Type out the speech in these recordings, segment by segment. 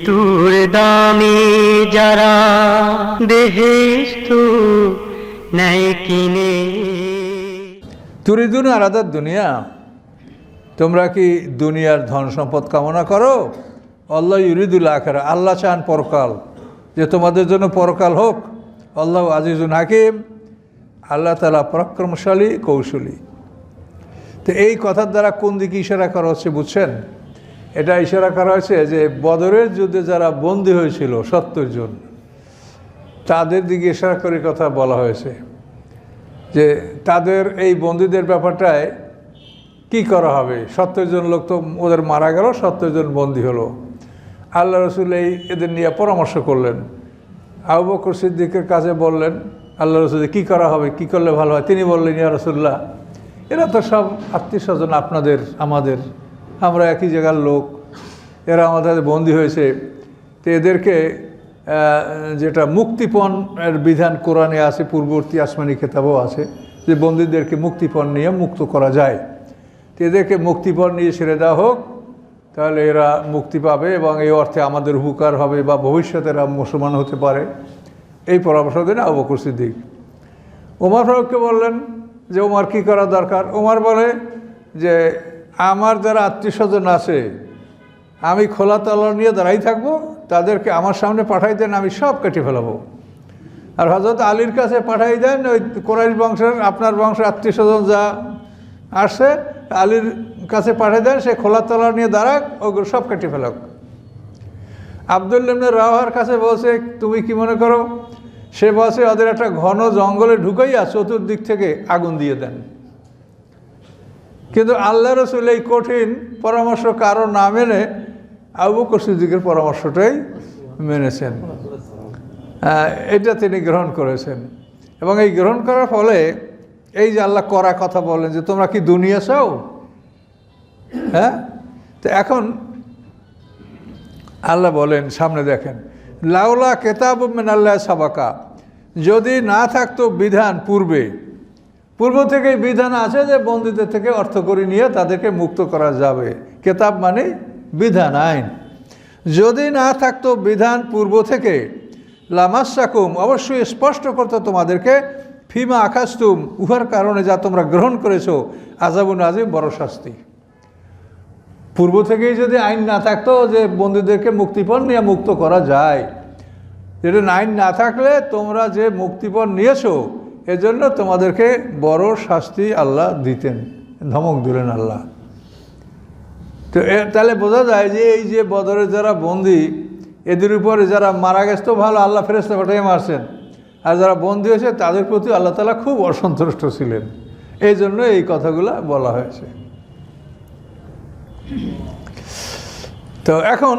মৃত্যুর দামে যারা দেহেস্তু নাই কিনে। তুরিদুন আলাদা দুনিয়া, তোমরা কি দুনিয়ার ধন সম্পদ কামনা করো? আল্লাহ ইউরিদুল আখেরা আল্লাহ চান পরকাল। যে তোমাদের জন্য পরকাল হোক, আল্লাহ আজিজুন হাকিম, আল্লাহ তালা পরাক্রমশালী, কৌশলী। তো এই কথার দ্বারা কোন দিকে ইশারা করা হচ্ছে বুঝছেন? এটা ইশারা করা হয়েছে যে বদরের যুদ্ধে যারা বন্দী হয়েছিল সত্তর জন, তাদের দিকে ইশারা করে কথা বলা হয়েছে যে তাদের এই বন্দীদের ব্যাপারটায় কি করা হবে? সত্তর জন লোক তো ওদের মারা গেল, সত্তর জন বন্দী হলো। আল্লাহ রসুল এই এদের নিয়ে পরামর্শ করলেন। আবু বকর সিদ্দিকের কাছে বললেন, আল্লাহ রসুল কী করা হবে, কি করলে ভালো হয়? তিনি বললেন, ইয়া রসুল্লাহ এরা তো সব আত্মীয় স্বজন আপনাদের, আমাদের। আমরা একই জায়গার লোক, এরা আমাদের বন্দী হয়েছে। তো এদেরকে যেটা মুক্তিপণ এর বিধান কোরআনে আছে, পূর্ববর্তী আসমানি খেতাবও আছে, যে বন্দীদেরকে মুক্তিপণ নিয়ে মুক্ত করা যায়। তো এদেরকে মুক্তিপণ নিয়ে ছেড়ে দেওয়া হোক, তাহলে এরা মুক্তি পাবে এবং এই অর্থে আমাদের উপকার হবে বা ভবিষ্যতে এরা মুসলমান হতে পারে। এই পরামর্শ দিন আবু বকর সিদ্দিক। ওমর ফারুককে বললেন যে, ওমার কী করা দরকার? ওমর বলে যে আমার যারা আত্মীয় স্বজন আছে, আমি খোলা তলোয়ার নিয়ে দাঁড়াই থাকব, তাদেরকে আমার সামনে পাঠাই দেন, আমি সব কেটে ফেলাবো। আর হজরত আলীর কাছে পাঠাই দেন, ওই কোরাইশ বংশের, আপনার বংশের আত্মীয় স্বজন যা আসছে, আলীর কাছে পাঠিয়ে দেন, সে খোলা তলোয়ার নিয়ে দাঁড়াক, ওগুলো সব কেটে ফেলাক। আবদুল্লামনে রাওয়ার কাছে বলছে, তুমি কি মনে করো? সে বলছে, ওদের একটা ঘন জঙ্গলে ঢুকাইয়া চতুর্দিক থেকে আগুন দিয়ে দেন। কিন্তু আল্লাহ রসুল এই কঠিন পরামর্শ কারও না মেনে আবু বকর সিদ্দিকের পরামর্শটাই মেনেছেন। এটা তিনি গ্রহণ করেছেন। এবং এই গ্রহণ করার ফলে এই যে আল্লাহ করা কথা বলেন যে, তোমরা কি দুনিয়া চাও? হ্যাঁ? তো এখন আল্লাহ বলেন, সামনে দেখেন, লাউলা কেতাব মেন আল্লাহ সাবাকা। যদি না থাকতো বিধান পূর্বে পূর্ব থেকেই বিধান আছে যে বন্দীদের থেকে অর্থ করে নিয়ে তাদেরকে মুক্ত করা যাবে। কেতাব মানে বিধান, আইন। যদি না থাকতো বিধান পূর্ব থেকে লামাসাকুম অবশ্যই স্পষ্ট করতো তোমাদেরকে, ফিমা আকাশতুম, উহার কারণে যা তোমরা গ্রহণ করেছ আজাবুন আজিম বড় শাস্তি। পূর্ব থেকেই যদি আইন না থাকতো যে বন্দীদেরকে মুক্তিপণ নিয়ে মুক্ত করা যায় যেটা আইন না থাকলে তোমরা যে মুক্তিপণ নিয়েছো এজন্য তোমাদেরকে বড় শাস্তি আল্লাহ দিতেন, ধমক দিলেন আল্লাহ। তো তাহলে বোঝা যায় যে এই যে বদরের যারা বন্দি, এদের উপরে যারা মারা গেছে তো ভালো, আল্লাহ ফেরেস্তা পাঠিয়ে মারছেন। আর যারা বন্দি হয়েছে, তাদের প্রতি আল্লাহ তালা খুব অসন্তুষ্ট ছিলেন। এই জন্য এই কথাগুলো বলা হয়েছে। তো এখন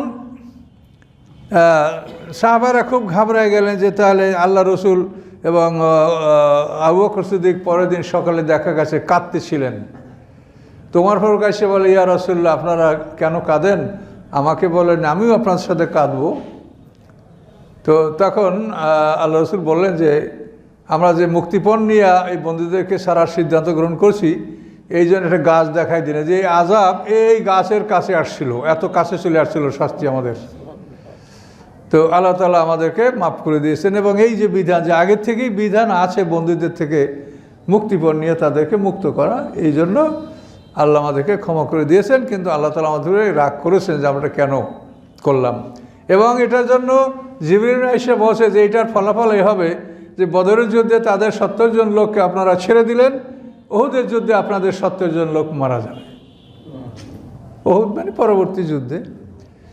সাহাবারা খুব ঘাবড়ায় গেলেন যে তাহলে আল্লাহ রসুল এবং আবু বকর সিদ্দিক পরের দিন সকালে দেখা গেছে কাঁদতেছিলেন তোমার ফারুক এসে বলে, ইয়া রসুল্লাহ আপনারা কেন কাঁদেন? আমাকে বলেন, আমিও আপনার সাথে কাঁদবো। তো তখন আল্লাহ রসুল বললেন যে, আমরা যে মুক্তিপণ নিয়ে এই বন্ধুদেরকে সারার সিদ্ধান্ত গ্রহণ করছি, এই জন্য একটা গাছ দেখাই দিলে যে, এই আজাব এই গাছের কাছে আসছিল, এত কাছে চলে আসছিল শাস্তি আমাদের। তো আল্লাহ তালা আমাদেরকে মাফ করে দিয়েছেন এবং এই যে বিধান যে আগের থেকেই বিধান আছে বন্ধুদের থেকে মুক্তিপণ নিয়ে তাদেরকে মুক্ত করা, এই জন্য আল্লাহ আমাদেরকে ক্ষমা করে দিয়েছেন। কিন্তু আল্লাহ তালা আমাদের রাগ করেছেন যে আমরা কেন করলাম। এবং এটার জন্য জিবরিন এসে বসে যে এটার ফলাফল এই হবে যে বদরের যুদ্ধে তাদের সত্তর জন লোককে আপনারা ছেড়ে দিলেন, ওহুদের যুদ্ধে আপনাদের সত্তর জন লোক মারা যাবে। ওহুদ মানে পরবর্তী যুদ্ধে।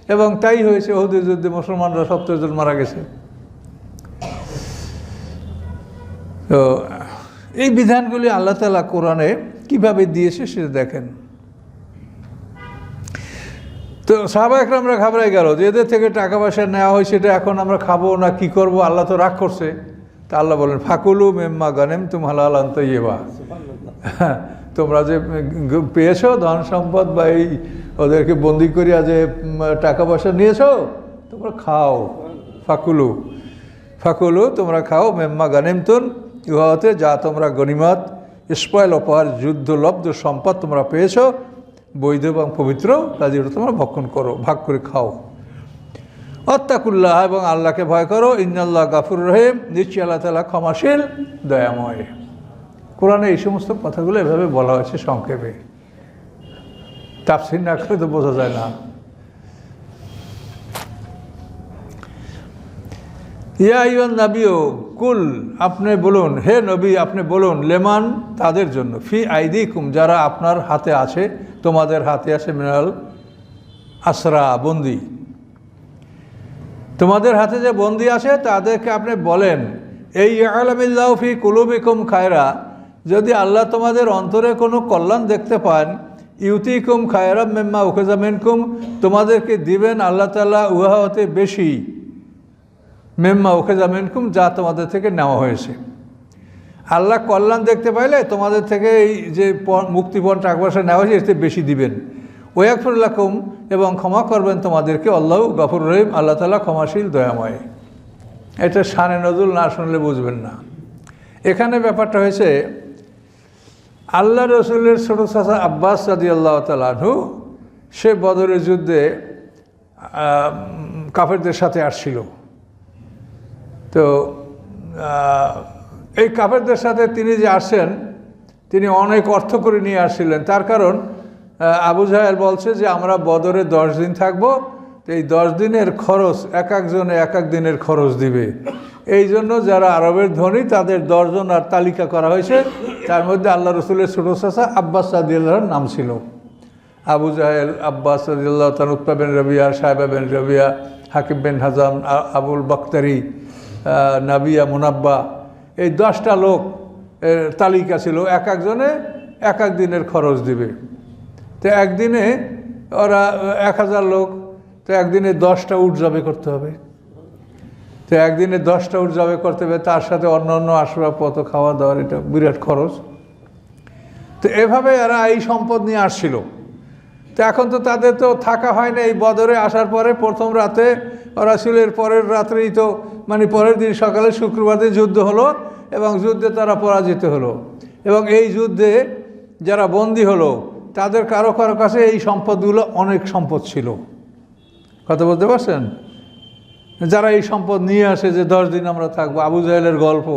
এবং তাই হয়েছে ওহুদের যুদ্ধে মুসলমানরা সত্তর জন মারা গেছে। তো এই বিধানগুলি আল্লাহ তালা কোরআনে কীভাবে দিয়েছে সেটা দেখেন। তো সাহাবা একরামরা ঘাবড়াই গেল যে এদের থেকে টাকা পয়সা নেওয়া হয় সেটা এখন আমরা খাব না কি করব? আল্লাহ তো রাগ করছে। তা আল্লাহ বলেন ফাকুলু মেম্মা গানেম তুম হালাল আন্ত ইয়েবা তোমরা যে পেয়েছ ধন সম্পদ বা এই ওদেরকে বন্দি করিয়া যে টাকা পয়সা নিয়েছো, তোমরা খাও, ফাকুলু। ফাকুলু, তোমরা খাও, মেম্মা গানেমতুন, ইহাতে যা তোমরা গনিমত স্পয়েল অপহার, যুদ্ধ, লব্ধ সম্পদ তোমরা পেয়েছ, বৈধ এবং পবিত্র কাজে তোমরা ভক্ষণ করো, ভাগ করে খাও। অত্তাকুল্লাহ এবং আল্লাহকে ভয় করো, ইন্নাল্লাহ গাফুর রহিম, নিশ্চয় আল্লাহ তালা ক্ষমাশীল, দয়াময়। কোরআনে এই সমস্ত কথাগুলো এভাবে বলা হয়েছে সংক্ষেপে। তাফসির না করে তো বোঝা যায় না। ইয়া ইয়ন নাবিও কুল, আপনি বলুন, হে নবী, আপনি বলুন, লেমান তাদের জন্য, ফি আইদি কুম যারা আপনার হাতে আছে, তোমাদের হাতে আছে মিনাল আসরা, বন্দি। তোমাদের হাতে যে বন্দি আছে, তাদেরকে আপনি বলেন, এই আলমিল্লাহ ফি কুলুবিকুম খায়রা যদি আল্লাহ তোমাদের অন্তরে কোনো কল্যাণ দেখতে পান ইউতি ইউতিকুম খায়রা মেম্মা উখেজামিনকুম তোমাদেরকে দিবেন আল্লাহ তালা উহা হতে বেশি মেম্মা উখেজামিনকুম যা তোমাদের থেকে নেওয়া হয়েছে। আল্লাহ কল্যাণ দেখতে পাইলে তোমাদের থেকে এই যে মুক্তিপণ টাকা পয়সা নেওয়া হয়েছে, এতে বেশি দিবেন। ওয়াকফুল্লাকুম এবং ক্ষমা করবেন তোমাদেরকে, আল্লাহ গফুর রহিম, আল্লাহ তালা ক্ষমাশীল, দয়াময়। এটা সানে নজরুল না শুনলে বুঝবেন না। এখানে ব্যাপারটা হয়েছে আল্লাহ রসুলের ছোটো চাচা আব্বাস সাদি আল্লাহ তালাহু সে বদরের যুদ্ধে কাফেরদের সাথে আসছিল। তো এই কাফেরদের সাথে তিনি যে আসছেন, তিনি অনেক অর্থ করে নিয়ে আসছিলেন। তার কারণ আবু জাহেল বলছে যে, আমরা বদরে দশ দিন থাকব এই দশ দিনের খরচ, এক একজনে এক এক দিনের খরচ দিবে। এই জন্য যারা আরবের ধনী, তাদের দশজন আর তালিকা করা হয়েছে। তার মধ্যে আল্লাহ রসুলের ছোটো চাষা আব্বাস সাদিয়াল্লাহর নাম ছিল। আবু জাহেল, আব্বাস রাজিল্লাহ তানুত্তা বিন রবিয়া, সাহেবা বিন রবিয়া হাকিব বিন হাজাম আবুল বক্তারি নাবিয়া, মুনাব্বা। এই দশটা লোক এর তালিকা ছিল। এক একজনে এক এক দিনের খরচ দিবে। তো একদিনে ওরা এক হাজার লোক তো একদিনে দশটা উঠ জবে করতে হবে। তো একদিনে দশটা উঠ জবে করতে হবে, তার সাথে অন্য অন্য আসবাবপত্র খাওয়া দাওয়ার এটা বিরাট খরচ। তো এভাবে এরা এই সম্পদ নিয়ে আসছিল। তো এখন তো তাদের তো থাকা হয় না, এই বদরে আসার পরে প্রথম রাতে ওরা ছিল এর পরের রাত্রেই তো মানে পরের দিন সকালে শুক্রবার দিন যুদ্ধ হলো এবং যুদ্ধে তারা পরাজিত হলো। এবং এই যুদ্ধে যারা বন্দী হলো, তাদের কারও কারও কাছে এই সম্পদগুলো অনেক সম্পদ ছিল। কথা বলতে পারছেন? যারা এই সম্পদ নিয়ে আসে যে দশ দিন আমরা থাকব, আবু জাহেলের গল্প,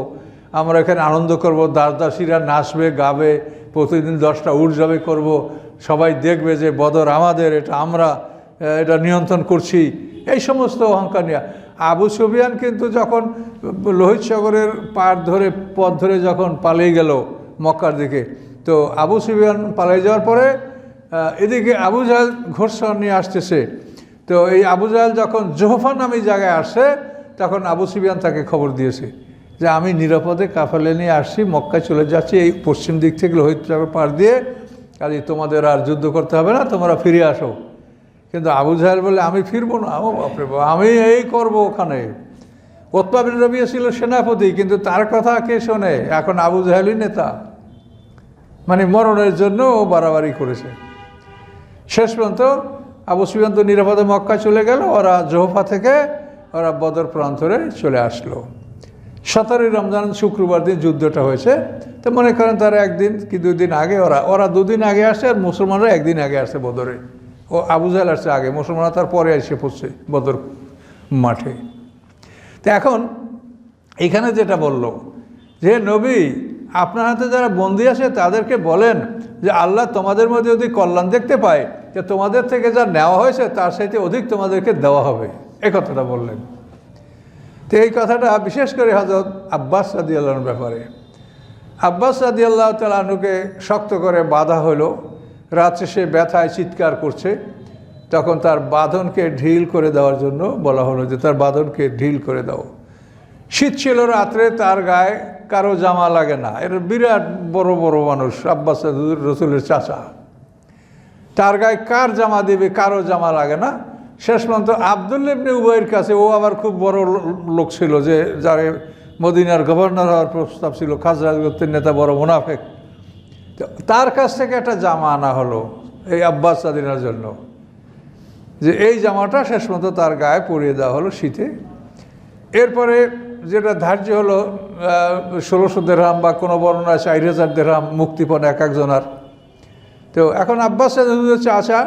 আমরা এখানে আনন্দ করব, দাস দাসীরা নাচবে, গাবে, প্রতিদিন দশটা উঠ যাবে করব, সবাই দেখবে যে বদর আমাদের, এটা আমরা এটা নিয়ন্ত্রণ করছি, এই সমস্ত অহংকার নিয়ে। আবু সুবিয়ান কিন্তু যখন লোহিত সাগরের পার ধরে, পথ ধরে যখন পালিয়ে গেল মক্কার দিকে, তো আবু সুবিয়ান পালিয়ে যাওয়ার পরে এদিকে আবু জাহেল ঘোষণা নিয়ে আসতেছে তো এই আবু জাহেল যখন জোহফা নামে জায়গায় আসে তখন আবু সিবিয়ান তাকে খবর দিয়েছে যে আমি নিরাপদে কাফেলে নিয়ে আসছি মক্কায় চলে যাচ্ছি এই পশ্চিম দিক থেকে লোহিত সাগর পার দিয়ে। কাজে তোমাদের আর যুদ্ধ করতে হবে না তোমরা ফিরে আসো। কিন্তু আবু জাহেল বলে আমি ফিরবো না ও বাপরে বাপ, আমি এই করব ওখানে। ওতপা বিন রবিয়া ছিল সেনাপতি কিন্তু তার কথা কে শোনে? এখন আবু জাহেলই নেতা। মানে মরণের জন্য ও বাড়াবাড়ি করেছে। শেষ পর্যন্ত আবু সুফিয়ান তো নিরাপদে মক্কা চলে গেল, ওরা জোহফা থেকে ওরা বদর প্রান্তরে চলে আসলো। সতেরোই রমজান শুক্রবার দিন যুদ্ধটা হয়েছে। তো মনে করেন তারা একদিন কি দুই দিন আগে, ওরা ওরা দুদিন আগে আসে আর মুসলমানরা একদিন আগে আসে বদরে। ও আবু জাহেল আসছে আগে, মুসলমানরা তার পরে এসে পড়ছে বদর মাঠে। তো এখন এখানে যেটা বলল, যে নবী, আপনার হাতে যারা বন্দি আছে তাদেরকে বলেন যে আল্লাহ তোমাদের মধ্যে যদি কল্যাণ দেখতে পায় যে তোমাদের থেকে যা নেওয়া হয়েছে, তার সাথে অধিক তোমাদেরকে দেওয়া হবে। এই কথাটা বললেন। তো এই কথাটা বিশেষ করে হজরত আব্বাস সাদি আল্লাহর ব্যাপারে। আব্বাস সাদি আল্লাহ তালুকে শক্ত করে বাধা হলো। রাত্রে সে ব্যথায় চিৎকার করছে। তখন তার বাঁধনকে ঢিল করে দেওয়ার জন্য বলা হলো যে, তার বাঁধনকে ঢিল করে দাও। শীত ছিল রাত্রে, তার গায়ে কারও জামা লাগে না। এর বিরাট বড় বড় মানুষ আব্বাস রসুলের চাচা। তার গায়ে কার জামা দিবে, কারও জামা লাগে না। শেষ পর্যন্ত আবদুল্লেবনে উভয়ের কাছে, ও আবার খুব বড় লোক ছিল যে, যারে মদিনার গভর্নর হওয়ার প্রস্তাব ছিল খাজরাজ গোত্রের নেতা বড় মুনাফেক। তার কাছ থেকে একটা জামা আনা হলো, এই আব্বাস সাদিনার জন্য। যে এই জামাটা শেষ পর্যন্ত তার গায়ে পরিয়ে দেওয়া হলো শীতে। এরপরে যেটা ধার্য হলো ষোলোশো দেড়হাম বা কোনো বর্ণনা চার হাজার দেড়হাম মুক্তিপণ এক একজনার তো এখন আব্বাস হুজুরের চাচা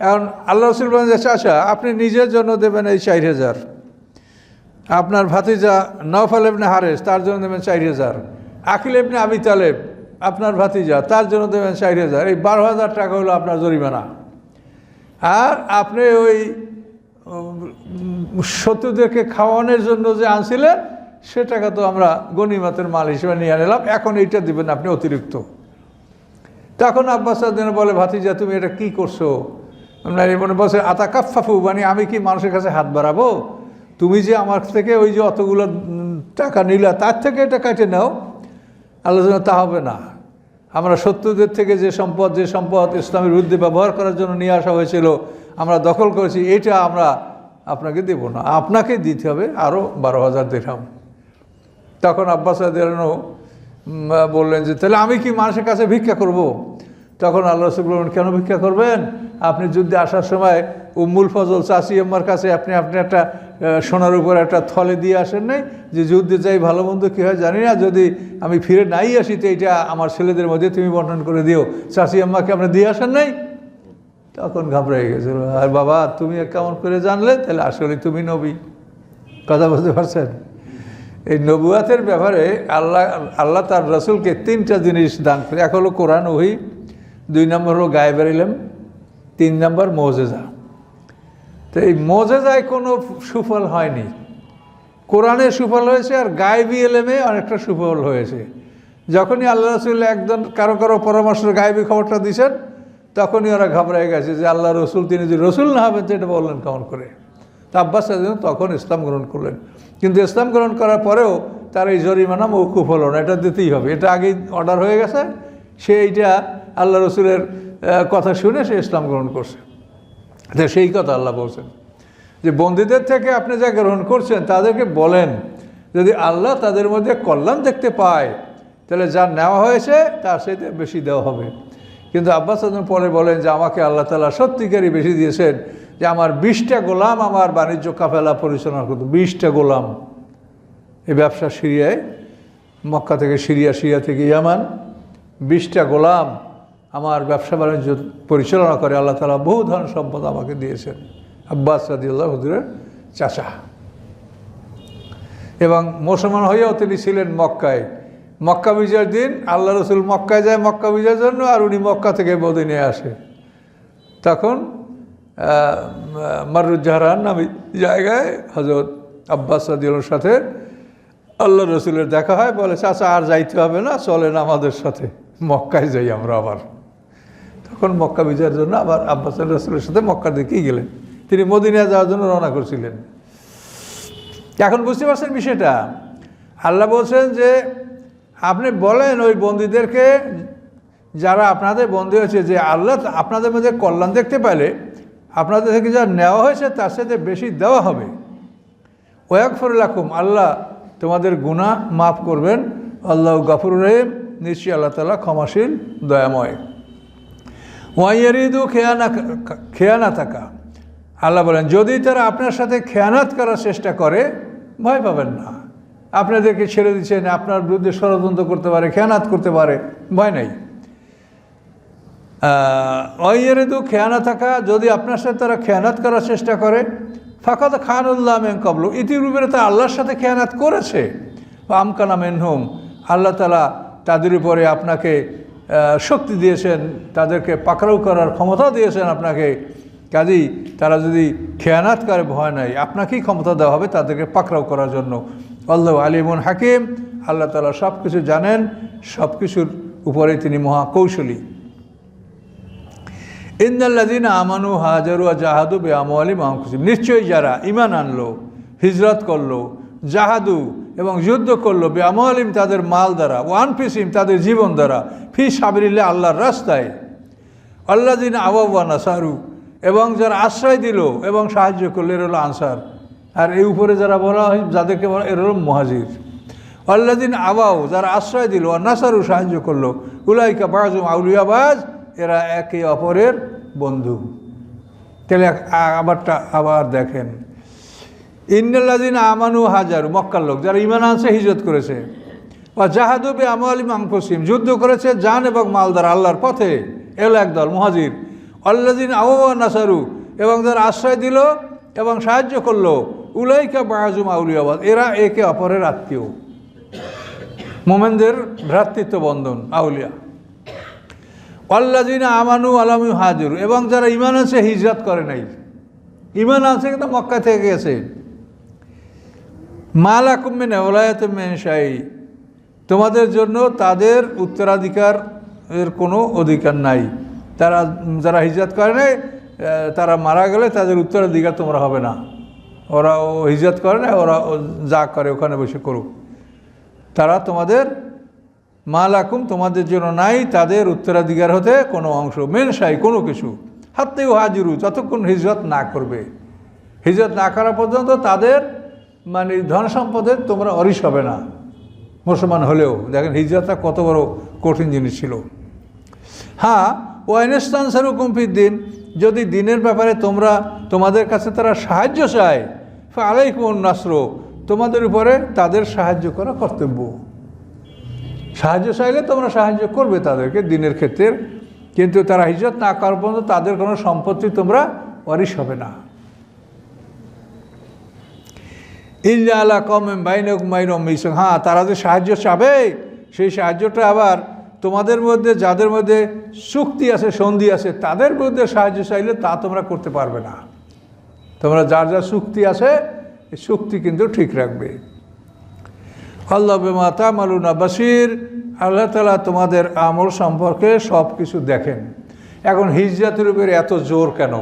এখন আল্লাহ রসুল যে আপনি নিজের জন্য দেবেন এই চার হাজার। আপনার ভাতিজা নফল ইবনে হারেস, তার জন্য দেবেন চার হাজার। আকিল ইবনে আবি তালেব, আপনার ভাতিজা, তার জন্য দেবেন চার হাজার। এই বারো হাজার টাকা হলো আপনার জরিমানা। আর আপনি ওই শত্রুদেরকে খাওয়ানোর জন্য যে আনছিলেন সে টাকা তো আমরা গণিমাতের মাল হিসেবে নিয়ে নিলাম। এখন এইটা দিবেন আপনি অতিরিক্ত। তখন আব্বাস আদিন বলে, ভাতিজা, তুমি এটা কি করছ? আপনার মনে বলছে আতা কাফাফু মানে আমি কি মানুষের কাছে হাত বাড়াবো? তুমি যে আমার থেকে ওই যে অতগুলো টাকা নিলা, তার থেকে এটা কেটে নাও। আলোচনা তা হবে না। আমরা শত্রুদের থেকে যে সম্পদ যে সম্পদ ইসলামের বিরুদ্ধে ব্যবহার করার জন্য নিয়ে আসা হয়েছিল, আমরা দখল করেছি, এটা আমরা আপনাকে দেব না। আপনাকে দিতে হবে আরও বারো হাজার দিরহাম। তখন আব্বাস বললেন যে, তাহলে আমি কি মানুষের কাছে ভিক্ষা করব। তখন আল্লাহ রসুল বললেন, কেন ভিক্ষা করবেন? আপনি যুদ্ধে আসার সময় উম্মুল ফজল চাষি আম্মার কাছে আপনি আপনি একটা সোনার উপর একটা থলে দিয়ে আসেন নাই? যে যুদ্ধে যাই ভালো মন্দ কী হয় জানি না, যদি আমি ফিরে নাই আসি তো এইটা আমার ছেলেদের মধ্যে তুমি বর্ণন করে দিও। চাষি আম্মাকে আপনি দিয়ে আসেন নাই? তখন ঘাবড়ে গেছিল আর বাবা, তুমি কেমন করে জানলে, তাহলে আসলে তুমি নবী। কথা বুঝতে পারছেন? এই নবুয়াতের ব্যাপারে আল্লাহ আল্লাহ তার রসুলকে তিনটা জিনিস দান করে এক হলো কোরআন ওহি দুই নম্বর হলো গায়ে বেরিলাম তিন নম্বর মোজেজা। তো এই মোজেজায় কোনো সুফল হয়নি। কোরআনে সুফল হয়েছে আর গায়েবি এলেমে অনেকটা সুফল হয়েছে। যখনই আল্লাহ রসুল একজন কারও কারও পরামর্শ গায়েবী খবরটা দিছেন, তখনই ওরা ঘাবড়ে গেছে যে আল্লাহ রসুল, তিনি যদি রসুল না হবেন এটা বললেন কেমন করে? তা আব্বাস তখন ইসলাম গ্রহণ করলেন। কিন্তু ইসলাম গ্রহণ করার পরেও তার এই জরিমানা মৌকুফ হলো না, এটা দিতেই হবে। এটা আগেই অর্ডার হয়ে গেছে সে এইটা আল্লাহ রসুলের কথা শুনে সে ইসলাম গ্রহণ করছে। তো সেই কথা আল্লাহ বলছেন। যে বন্দীদের থেকে আপনি যা গ্রহণ করছেন, তাদেরকে বলেন, যদি আল্লাহ তাদের মধ্যে কল্যাণ দেখতে পায়, তাহলে যা নেওয়া হয়েছে, তার সাথে বেশি দেওয়া হবে। কিন্তু আব্বাস আজম পরে বলেন যে, আমাকে আল্লাহ তালা সত্যিকারই বেশি দিয়েছেন যে, আমার বিশটা গোলাম আমার বাণিজ্য কাফেলা পরিচালনা করতো। বিশটা গোলাম। এই ব্যবসা সিরিয়ায়, মক্কা থেকে সিরিয়া সিরিয়া থেকে ইয়ামান, বিশটা গোলাম আমার ব্যবসা বাণিজ্য পরিচালনা করে, আল্লাহ তালা বহু ধন সম্পদ আমাকে দিয়েছেন। আব্বাস রাদিউল্লাহ হুজুরের চাচা। এবং মুসলমান হয়েও তিনি ছিলেন মক্কায়। মক্কা বিজয়ের দিন আল্লাহ রসুল মক্কায় যায়, মক্কা বিজয়ের জন্য, আর উনি মক্কা থেকে মদিনে আসে। তখন মারুজ্জাহারান নামে জায়গায় হজরত আব্বাস রাদিউল্লার সাথে আল্লাহ রসুলের দেখা হয়, বলে, চাচা, আর যাইতে হবে না, চলেন আমাদের সাথে। মক্কায় যাই আমরা আবার। তখন মক্কা বিজয়ের জন্য আবার আব্বাস রসুলের সাথে মক্কার দিকেই গেলেন। তিনি মদিনা যাওয়ার জন্য রওনা করছিলেন। এখন বুঝতে পারছেন বিষয়টা? আল্লাহ বলছেন যে, আপনি বলেন ওই বন্দীদেরকে, যারা আপনাদের বন্দী হয়েছে, যে আল্লাহ আপনাদের মধ্যে কল্যাণ দেখতে পাইলে, আপনাদের থেকে যা নেওয়া হয়েছে তার সাথে বেশি দেওয়া হবে। ওয়াকফরুল্লাকুম আল্লাহ তোমাদের গুনাহ মাফ করবেন। আল্লাহ গাফুর রহিম, নিশ্চয়ই আল্লাহ তালা ক্ষমাশীল, দয়াময়। ওয়াইয়ারিদু খেয়ানা খেয়ানা থাকা আল্লাহ বলেন, যদি তারা আপনার সাথে খেয়ানাত করার চেষ্টা করে, ভয় পাবেন না। আপনাদেরকে ছেড়ে দিচ্ছেন, আপনার বিরুদ্ধে ষড়যন্ত্র করতে পারে, খেয়ানাত করতে পারে, ভয় নেই। অয়েরেদু খেয়ানা থাকা যদি আপনার সাথে তারা খেয়ানাত করার চেষ্টা করে ফাঁকাত খানুল্লাহ মেন কবলু ইতিপূর্বে তা আল্লাহর সাথে খেয়ানাত করেছে। আমকানা মেনহুম, আল্লাহ তালা তাদের উপরে আপনাকে শক্তি দিয়েছেন, তাদেরকে পাকড়াও করার ক্ষমতা দিয়েছেন আপনাকে। কাজেই তারা যদি খেয়ানাত করে ভয় নাই, আপনাকেই ক্ষমতা দেওয়া হবে তাদেরকে পাকড়াও করার জন্য। আল্লাহ আলিমুন হাকিম, আল্লাহ তালা সব কিছু জানেন সব কিছুর উপরে তিনি মহাকৌশলী। ইন্দাল্লাদিন আমানু হাজারু জাহাদু বে আমলি মাহকুসিম নিশ্চয়ই যারা ইমান আনলো, হিজরত করল, জাহাদু এবং যুদ্ধ করল বে আমলিম তাদের মাল দ্বারা, ওয়ান ফিসিম তাদের জীবন দ্বারা, ফি সাবরিল্লা আল্লাহর রাস্তায়। আল্লাদিন আওয়া নাসারু, এবং যারা আশ্রয় দিল এবং সাহায্য করল, এর হলো আনসার। আর এই উপরে যারা বলা হয়, যাদেরকে বলা এর হলো মহাজির। আল্লাদিন আবাও যারা আশ্রয় দিল আর নাসারু সাহায্য করল, উলাইকা বাজুম আউলিয়াবাজ এরা একে অপরের বন্ধু। তাহলে আবারটা আবার দেখেন। ইন্নাল্লাদিন আমানু হাজার, মক্কার লোক, যারা ইমান আনছে, হিজরত করেছে। বা জাহাদুবে আমালি মাংফসিম যুদ্ধ করেছে জান এবং মালদার আল্লাহর পথে। এলো একদল মহাজির। অল্লাদিন আবহাওয়া নাসারু, এবং যারা আশ্রয় দিল এবং সাহায্য করল, উলাইকা বায়াজুম আউলিয়াবাদ এরা একে অপরের আত্মীয়। মোমেনদের ভ্রাতৃত্ব বন্ধন, আউলিয়া। অল্লাদিনা আমানু আলামু হাজুর এবং যারা ইমান আছে হিজরত করে নাই। ইমান আছে কিন্তু মক্কা থেকে গেছে। মালা কুম্মেন ওলায়াত মেনশাই তোমাদের জন্য তাদের উত্তরাধিকার এর কোনো অধিকার নাই। তারা, যারা হিজরত করে নাই তারা মারা গেলে তাদের উত্তরাধিকার তোমরা হবে না। ওরা ও হিজরত করে না, ওরা যা করে ওখানে বসে করুক। তারা তোমাদের মালাকুম, তোমাদের জন্য নাই, তাদের উত্তরাধিকার হতে কোনো অংশ মেনসাই কোনো কিছু। হাতেও হাজিরু, যতক্ষণ হিজরত না করবে। হিজরত না করা পর্যন্ত তাদের মানে ধন সম্পদের তোমরা অরিস হবে না। মুসলমান হলেও। দেখেন, হিজরতটা কত বড় কঠিন জিনিস ছিল। হ্যাঁ ওয়াইনস্তান সারুকুমফির দিন। যদি দিনের ব্যাপারে তোমরা, তোমাদের কাছে তারা সাহায্য চায় আলাইকুম নাসর। তোমাদের উপরে তাদের সাহায্য করা কর্তব্য। সাহায্য চাইলে তোমরা সাহায্য করবে তাদেরকে দিনের ক্ষেত্রে কিন্তু তারা হিজরত না করার পর্যন্ত তাদের কোনো সম্পত্তি তোমরা ওয়ারিশ হবে না। ইল্লা আলা কম বাইনক মাইনম মিসং হ্যাঁ তারা যে সাহায্য চাবে, সেই সাহায্যটা আবার তোমাদের মধ্যে, যাদের মধ্যে চুক্তি আছে, সন্ধি আছে, তাদের মধ্যে সাহায্য চাইলে তা তোমরা করতে পারবে না। তোমরা যার যা চুক্তি আছে, এই চুক্তি কিন্তু ঠিক রাখবে। আল্লাহ বেমাতা মালুনা বাসির, আল্লাহ তালা তোমাদের আমল সম্পর্কে সব কিছু দেখেন। এখন হিজরাতের উপরে এত জোর কেন?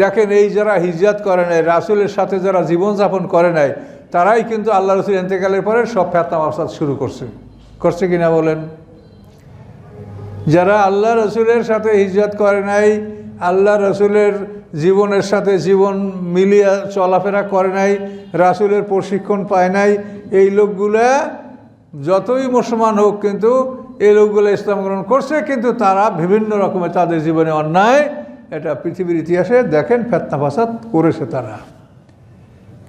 দেখেন এই যারা হিজরাত করে নাই, রাসুলের সাথে যারা জীবনযাপন করে নাই, তারাই কিন্তু আল্লাহ রসুল এন্তেকালের পরে সব ফেতনা মাসাদ শুরু করছে। করছে কিনা বলেন? যারা আল্লাহ রসুলের সাথে হিজরত করে নাই, আল্লাহ রসুলের জীবনের সাথে জীবন মিলিয়ে চলাফেরা করে নাই, রাসুলের প্রশিক্ষণ পায় নাই, এই লোকগুলা যতই মুসলমান হোক কিন্তু এই লোকগুলো ইসলাম গ্রহণ করছে, কিন্তু তারা বিভিন্ন রকমের তাদের জীবনে অন্যায় এটা পৃথিবীর ইতিহাসে দেখেন ফেতনা ফাসাদ করেছে তারা।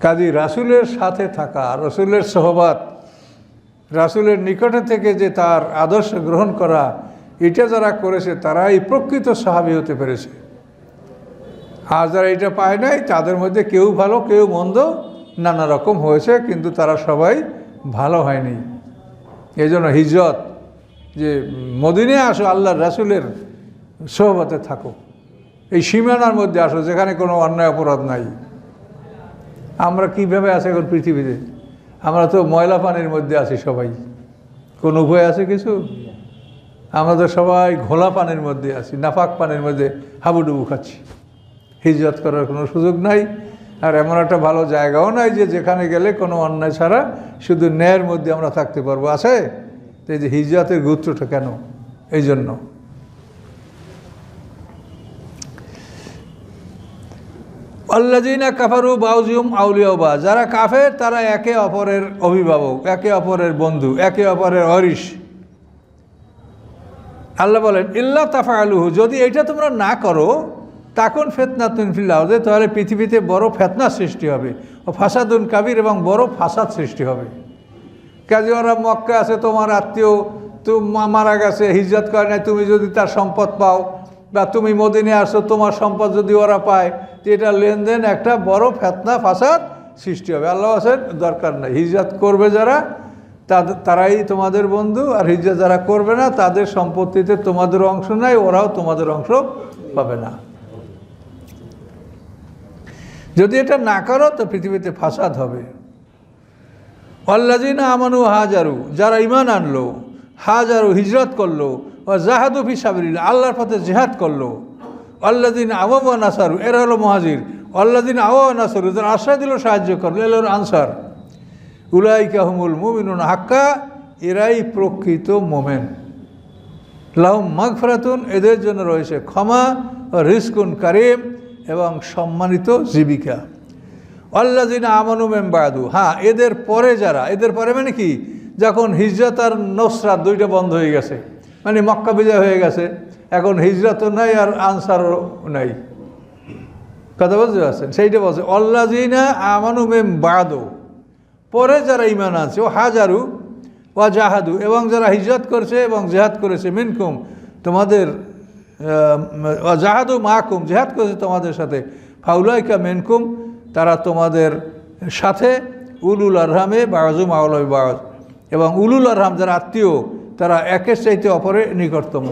কাজী রাসুলের সাথে থাকা, রসুলের সহবাত, রাসুলের নিকটে থেকে যে তার আদর্শ গ্রহণ করা, এটা যারা করেছে তারাই প্রকৃত সাহাবি হতে পেরেছে। আর যারা এটা পায় নাই, তাদের মধ্যে কেউ ভালো, কেউ মন্দ নানা রকম হয়েছে, কিন্তু তারা সবাই ভালো হয়নি। এই জন্য হিজরত যে মদিনে আসো, আল্লাহর রাসুলের সহবতে থাকো। এই সীমানার মধ্যে আসো, যেখানে কোনো অন্যায় অপরাধ নাই। আমরা কীভাবে আছি এখন পৃথিবীতে? আমরা তো ময়লা পানির মধ্যে আছি সবাই। কোন উপায় আছে কিছু? আমরা তো সবাই ঘোলা পানির মধ্যে আছি নাফাক পানির মধ্যে হাবুডুবু খাচ্ছি। হিজরত করার কোনো সুযোগ নাই, আর এমন একটা ভালো জায়গাও নাই যে যেখানে গেলে কোনো অন্যায় ছাড়া শুধু ন্যায়ের মধ্যে আমরা থাকতে পারব। আছে? এই যে হিজরতের গুরুত্বটা কেন? এই জন্য। আল্লাজিনা কাফারু বাউজিউম আউলিয়াবা যারা কাফের তারা একে অপরের অভিভাবক, একে অপরের বন্ধু, একে অপরের হরিশ আল্লাহ বলেন, ইল্লা তাফা আলুহু যদি এটা তোমরা না করো তখন ফেতনা তুনফিল আউদে তাহলে পৃথিবীতে বড় ফেতনা সৃষ্টি হবে, ও ফাসাদুন কাবির এবং বড় ফাসাদ সৃষ্টি হবে। কাজে ওরা মক্কা আছে তোমার আত্মীয়, তো মারা গেছে, হিজরত করে নাই, তুমি যদি তার সম্পদ পাও বা তুমি মদিনে আসো, তোমার সম্পদ যদি ওরা পায়, তো এটা লেনদেন একটা বড় ফেতনা, ফাসাদ সৃষ্টি হবে। আল্লাহ আছেন দরকার নাই। হিজরত করবে যারা তাদের তারাই তোমাদের বন্ধু, আর হিজরত যারা করবে না, তাদের সম্পত্তিতে তোমাদের অংশ নাই, ওরাও তোমাদের অংশ পাবে না। যদি এটা না করো, তো পৃথিবীতে ফাসাদ হবে। অল্লাজিনা আমানু হাজারু, যারা ইমান আনলো, হাজারু হিজরত করল ও জাহাদু ফিসাবিল আল্লাহর পথে জেহাদ করল। আল্লাদিন আওয়া নাসারু, এরা হলো মহাজির। আল্লাদিন আওয়া নাসারু, যারা আশ্রয় দিল, সাহায্য করল এলো আনসার। উলাইকা হুমুল মুমিনুন হাক্কা, এরাই প্রকৃত মোমেন। লাহুম মাগফরাতুন, এদের জন্য রয়েছে ক্ষমা রিস্কুন কারিম এবং সম্মানিত জীবিকা। আল্লাজিনা আমানু মেম্বাদু হ্যাঁ এদের পরে যারা, এদের পরে মানে কি? যখন হিজরত আর নসরাত দুইটা বন্ধ হয়ে গেছে। মানে মক্কা বিজয় হয়ে গেছে। এখন হিজরতও নাই আর আনসারও নাই। কথা বুঝতে পারছেন? সেইটা বলছে অল্লাজিনা আমানু মেম বাদো। পরে যারা ইমান আছে ও হাজারু ও জাহাদু। এবং যারা হিজরত করছে এবং জেহাদ করেছে, মিনকুম। তোমাদের জাহাদু মাহকুম জেহাদ করেছে তোমাদের সাথে। ফাউলাইকা মেনকুম। তারা তোমাদের সাথে। উলুল আরহামে বাজু মাওলাই বাজ এবং উলুল আরহাম যারা আত্মীয় তারা একের চাইতে অপরে নিকটতম।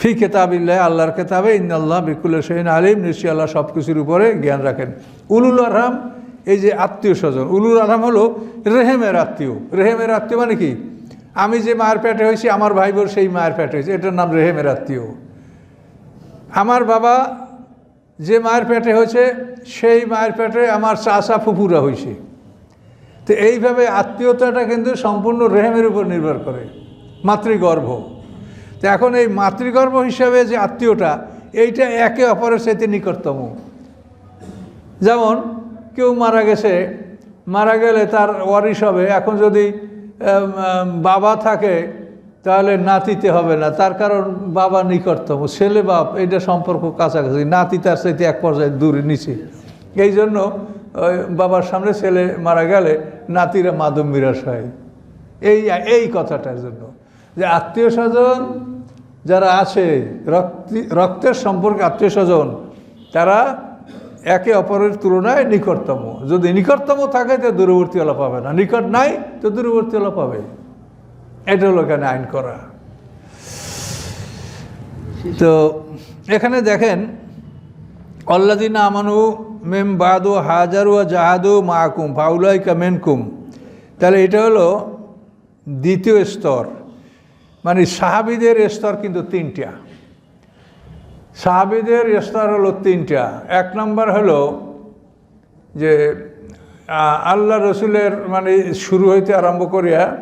ফি কেতাবিল্লাহ, আল্লাহর কেতাবে ইন্দাল্লাহ বিকুল শহীন আলিম, নিশ্চয়ই আল্লাহ সব কিছুর উপরে জ্ঞান রাখেন। উলুল আরহাম, এই যে আত্মীয় স্বজন, উলুল আরহাম হলো রেহেমের আত্মীয়। রেহেমের আত্মীয় মানে কি? আমি যে মায়ের পেটে হয়েছি, আমার ভাই বোন সেই মায়ের পেটে হয়েছে, এটার নাম রেহেমের আত্মীয়। আমার বাবা যে মায়ের পেটে হয়েছে, সেই মায়ের পেটে আমার চাষা ফুপুরা হয়েছে। তো এইভাবে আত্মীয়তাটা কিন্তু সম্পূর্ণ রেহেমের উপর নির্ভর করে, মাতৃগর্ভ। তো এখন এই মাতৃগর্ভ হিসাবে যে আত্মীয়টা, এইটা একে অপরের সাথে নিকটতম। যেমন কেউ মারা গেছে, মারা গেলে তার ওয়ারিশ হবে, এখন যদি বাবা থাকে, তাহলে নাতিতে হবে না, তার কারণ বাবা নিকটতম, ছেলে বাপ এটা সম্পর্ক কাছাকাছি, নাতি তার সাথে এক পর্যায়ে দূরে, নিচে। এই জন্য বাবার সামনে ছেলে মারা গেলে নাতিরা মাদম মিরাস হয়। এই এই কথাটার জন্য। যে আত্মীয় স্বজন যারা আছে, রক্তি, রক্তের সম্পর্কে আত্মীয় স্বজন, তারা একে অপরের তুলনায় নিকটতম। যদি নিকটতম থাকে, তো দূরবর্তীওয়ালা পাবে না। নিকট নাই, তো দূরবর্তীওয়ালা পাবে। এটা হলো এখানে আইন করা। তো এখানে দেখেন অল্লাদিন আমানু মেম বাদু হাজারু জাহাদু মাকুম, ফাউলাইকা মেনকুম। তাহলে এটা হলো দ্বিতীয় স্তর। মানে সাহাবিদের স্তর কিন্তু তিনটা। সাহাবিদের স্তর হলো তিনটা। এক নম্বর হলো যে আল্লাহ রসুলের মানে শুরু হইতে আরম্ভ করিয়া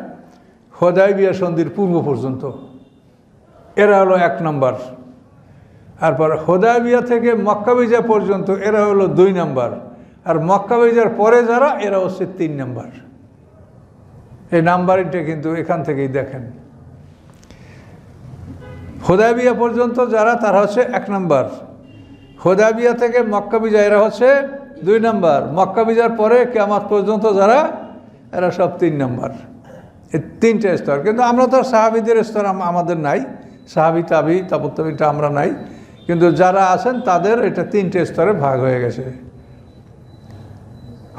হোদাই বিয়া সন্ধির পূর্ব পর্যন্ত। এরা হলো এক নম্বর। তারপর হোদাবিয়া থেকে মক্কাবিজা পর্যন্ত এরা হলো দুই নাম্বার। আর মক্কাবিজার পরে যারা, এরা হচ্ছে তিন নাম্বার। এই নাম্বারিংটা কিন্তু এখান থেকেই দেখেন। হোদাবিয়া পর্যন্ত যারা, তারা হচ্ছে এক নাম্বার। হোদাবিয়া থেকে মক্কাবিজা এরা হচ্ছে দুই নাম্বার। মক্কাবিজার পরে কেমাত পর্যন্ত যারা, এরা সব তিন নাম্বার। এই তিনটে স্তর। কিন্তু আমরা তো সাহাবিদের স্তর আমাদের নাই। সাহাবি, তাবি তাপত্তাবিটা আমরা নাই। কিন্তু যারা আছেন, তাদের এটা তিনটে স্তরে ভাগ হয়ে গেছে।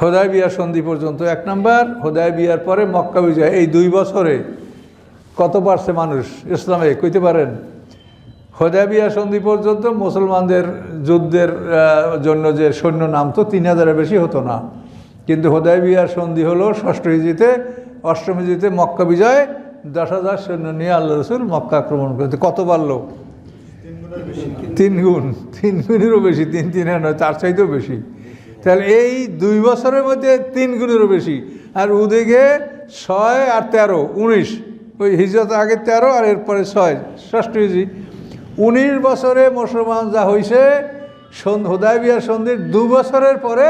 হোদায় বিয়ার সন্ধি পর্যন্ত এক নাম্বার হোদায় বিয়ার পরে মক্কা বিজয়। এই দুই বছরে কত পারছে মানুষ? ইসলামে কইতে পারেন? হোদায় বিয়ার সন্ধি পর্যন্ত মুসলমানদের যুদ্ধের জন্য যে সৈন্য নামতো তিন হাজারের বেশি হতো না। কিন্তু হোদায় বিয়ার সন্ধি হলো ষষ্ঠ হিজিতে অষ্টম হিজিতে মক্কা বিজয়, দশ হাজার সৈন্য নিয়ে আল্লাহ রসুল মক্কা আক্রমণ করতে কত বাড়লো তিন গুণ, তিন গুণেরও বেশি, তিন তিন নয় তার চাইতেও বেশি। তাহলে এই দুই বছরের মধ্যে তিন গুণেরও বেশি। আর ওদিকে ছয় আর তেরো, উনিশ। ওই হিজরত আগে তেরো আর এরপরে ছয়, ষষ্ঠ হিজি উনিশ বছরে মুসলমান যা হয়েছে হোদায় বিয়ার সন্ধির দু বছরের পরে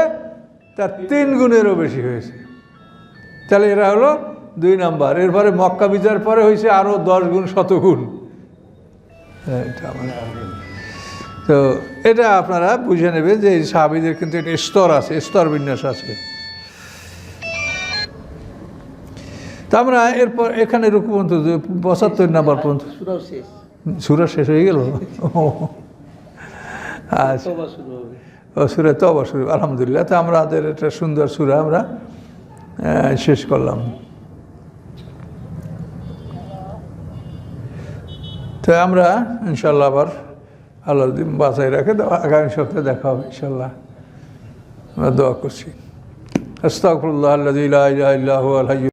তার তিন গুণেরও বেশি হয়েছে। তাহলে এরা হলো দুই নাম্বার। এরপরে মক্কা বিচার পরে হয়েছে আরও দশ গুণ, শতগুণ। এটা আমার তো এটা আপনারা বুঝে নেবেন যে এই সাহাবিদের কিন্তু একটা স্তর আছে স্তর বিন্যাস আছে। তা আমরা এরপর এখানে রুকু পর্যন্ত পঁচাত্তর নাম্বার পর্যন্ত। সুরা শেষ হয়ে গেল? আচ্ছা। ও সুরা তো অবশ্যই আলহামদুলিল্লাহ। তো আমাদের একটা সুন্দর সুরা আমরা শেষ করলাম। তো আমরা ইনশাল্লাহ আবার আল্লাহ যদি বাঁচাই রাখে তো আগামী সপ্তাহে দেখা হবে ইনশাল্লাহ আমরা দোয়া করছি। আস্তাকুল্লাহ আল্লাযী